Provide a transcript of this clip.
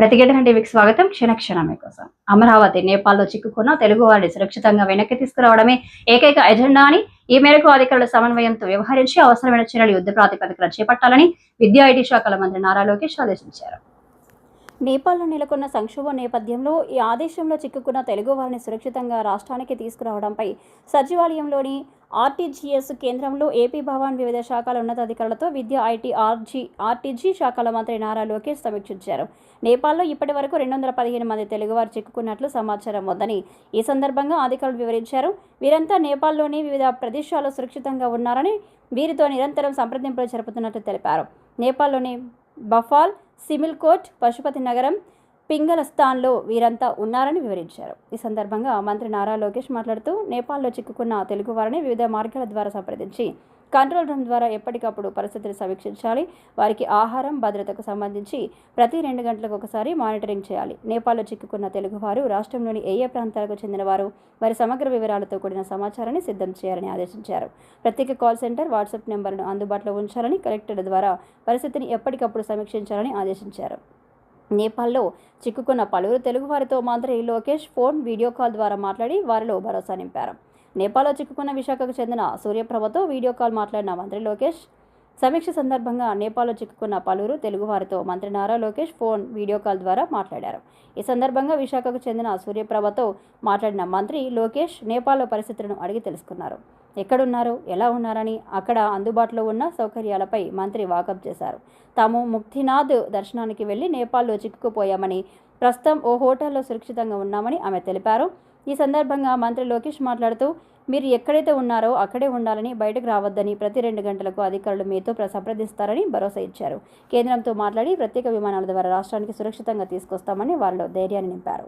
ప్రతిఘటన టీవీకి స్వాగతం. క్షణక్షణమే కోసం. అమరావతి నేపాల్లో చిక్కుకున్న తెలుగు వారిని సురక్షితంగా వెనక్కి తీసుకురావడమే ఏకైక ఎజెండా అని ఈ మేరకు అధికారుల సమన్వయంతో వ్యవహరించి అవసరమైన చర్యలు యుద్ధ ప్రాతిపదికన చేపట్టాలని విద్యా ఐటీ శాఖల మంత్రి నారా లోకేష్ ఆదేశించారు. నేపాల్లో నెలకొన్న సంక్షోభం నేపథ్యంలో ఈ ఆదేశంలో చిక్కుకున్న తెలుగు వారిని సురక్షితంగా రాష్ట్రానికి తీసుకురావడంపై సచివాలయంలోని ఆర్టీజీఎస్ కేంద్రంలో ఏపీ భవన్ వివిధ శాఖల ఉన్నతాధికారులతో విద్య ఐటీ ఆర్జీ ఆర్టీజీ శాఖల మంత్రి నారా లోకేష్ సమీక్షించారు. నేపాల్లో ఇప్పటి వరకు రెండు వందల పదిహేను మంది తెలుగువారు చిక్కుకున్నట్లు సమాచారం ఉందని ఈ సందర్భంగా అధికారులు వివరించారు. వీరంతా నేపాల్లోని వివిధ ప్రదేశాల్లో సురక్షితంగా ఉన్నారని వీరితో నిరంతరం సంప్రదింపులు జరుపుతున్నట్లు తెలిపారు. నేపాల్లోని బఫాల్ సిమిల్కోట్ పశుపతి నగరం పింగళస్థాన్లో వీరంతా ఉన్నారని వివరించారు. ఈ సందర్భంగా మంత్రి నారా లోకేష్ మాట్లాడుతూ నేపాల్లో చిక్కుకున్న తెలుగు వారిని వివిధ మార్గాల ద్వారా సంప్రదించి కంట్రోల్ రూమ్ ద్వారా ఎప్పటికప్పుడు పరిస్థితిని సమీక్షించాలి. వారికి ఆహారం భద్రతకు సంబంధించి ప్రతి రెండు గంటలకు ఒకసారి మానిటరింగ్ చేయాలి. నేపాల్లో చిక్కుకున్న తెలుగువారు రాష్ట్రంలోని ఏ ఏ ప్రాంతాలకు చెందినవారు వారి సమగ్ర వివరాలతో కూడిన సమాచారాన్ని సిద్ధం చేయాలని ఆదేశించారు. ప్రత్యేక కాల్ సెంటర్ వాట్సాప్ నెంబర్ను అందుబాటులో ఉంచాలని కలెక్టర్ ద్వారా పరిస్థితిని ఎప్పటికప్పుడు సమీక్షించాలని ఆదేశించారు. నేపాల్లో చిక్కుకున్న పలువురు తెలుగువారితో మంత్రి లోకేష్ ఫోన్ వీడియో కాల్ ద్వారా మాట్లాడి వారిలో భరోసా నింపారు. నేపాల్లో చిక్కుకున్న విశాఖకు చెందిన సూర్యప్రభతో వీడియో కాల్ మాట్లాడిన మంత్రి లోకేష్ సమీక్ష సందర్భంగా నేపాల్లో చిక్కుకున్న పలువురు తెలుగువారితో మంత్రి Nara Lokesh phone video call ద్వారా మాట్లాడారు. ఈ సందర్భంగా విశాఖకు చెందిన సూర్యప్రభతో మాట్లాడిన మంత్రి లోకేష్ నేపాల్లో పరిస్థితులను అడిగి తెలుసుకున్నారు. ఎక్కడున్నారు ఎలా ఉన్నారని అక్కడ అందుబాటులో ఉన్న సౌకర్యాలపై మంత్రి వాకప్ చేశారు. తాము ముక్తినాథ్ దర్శనానికి వెళ్ళి నేపాల్లో చిక్కుకుపోయామని ప్రస్తుతం ఓ హోటల్లో సురక్షితంగా ఉన్నామని ఆమె తెలిపారు. ఈ సందర్భంగా మంత్రి లోకేష్ మాట్లాడుతూ మీరు ఎక్కడైతే ఉన్నారో అక్కడే ఉండాలని బయటకు రావద్దని ప్రతి రెండు గంటలకు అధికారులు మీతో ప్ర- సంప్రదిస్తారని భరోసా ఇచ్చారు. కేంద్రంతో మాట్లాడి ప్రత్యేక విమానాల ద్వారా రాష్ట్రానికి సురక్షితంగా తీసుకొస్తామని వారిలో ధైర్యాన్ని నింపారు.